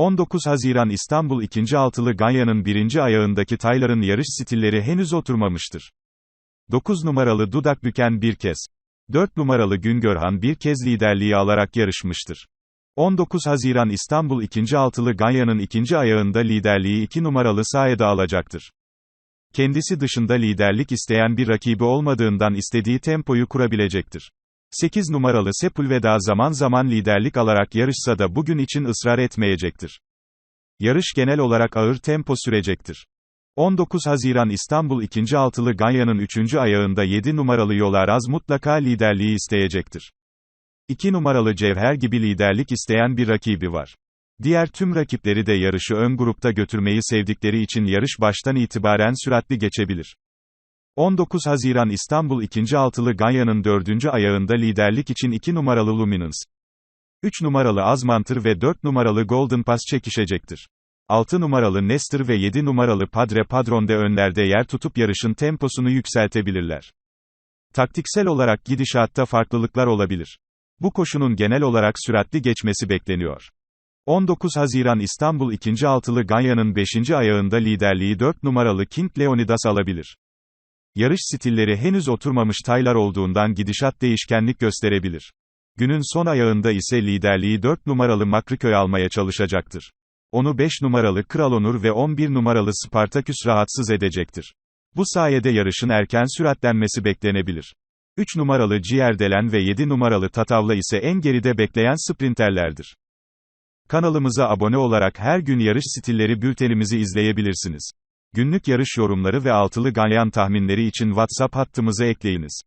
19 Haziran İstanbul 2. Altılı Ganya'nın birinci ayağındaki tayların yarış stilleri henüz oturmamıştır. 9 numaralı Dudak Büken bir kez. 4 numaralı Güngörhan bir kez liderliği alarak yarışmıştır. 19 Haziran İstanbul 2. Altılı Ganya'nın ikinci ayağında liderliği 2 numaralı Saeda alacaktır. Kendisi dışında liderlik isteyen bir rakibi olmadığından istediği tempoyu kurabilecektir. 8 numaralı Sepulveda zaman zaman liderlik alarak yarışsa da bugün için ısrar etmeyecektir. Yarış genel olarak ağır tempo sürecektir. 19 Haziran İstanbul 2. Altılı Ganya'nın 3. ayağında 7 numaralı Yolaraz mutlaka liderliği isteyecektir. 2 numaralı Cevher gibi liderlik isteyen bir rakibi var. Diğer tüm rakipleri de yarışı ön grupta götürmeyi sevdikleri için yarış baştan itibaren süratli geçebilir. 19 Haziran İstanbul 2. Altılı Ganya'nın 4. ayağında liderlik için 2 numaralı Luminance, 3 numaralı Azmantır ve 4 numaralı Golden Pass çekişecektir. 6 numaralı Nestor ve 7 numaralı Padre Padron'de önlerde yer tutup yarışın temposunu yükseltebilirler. Taktiksel olarak gidişatta farklılıklar olabilir. Bu koşunun genel olarak süratli geçmesi bekleniyor. 19 Haziran İstanbul 2. Altılı Ganya'nın 5. ayağında liderliği 4 numaralı King Leonidas alabilir. Yarış stilleri henüz oturmamış taylar olduğundan gidişat değişkenlik gösterebilir. Günün son ayağında ise liderliği 4 numaralı Makriköy almaya çalışacaktır. Onu 5 numaralı Kralonur ve 11 numaralı Spartaküs rahatsız edecektir. Bu sayede yarışın erken süratlenmesi beklenebilir. 3 numaralı Ciğerdelen ve 7 numaralı Tatavla ise en geride bekleyen sprinterlerdir. Kanalımıza abone olarak her gün yarış stilleri bültenimizi izleyebilirsiniz. Günlük yarış yorumları ve altılı ganyan tahminleri için WhatsApp hattımıza ekleyiniz.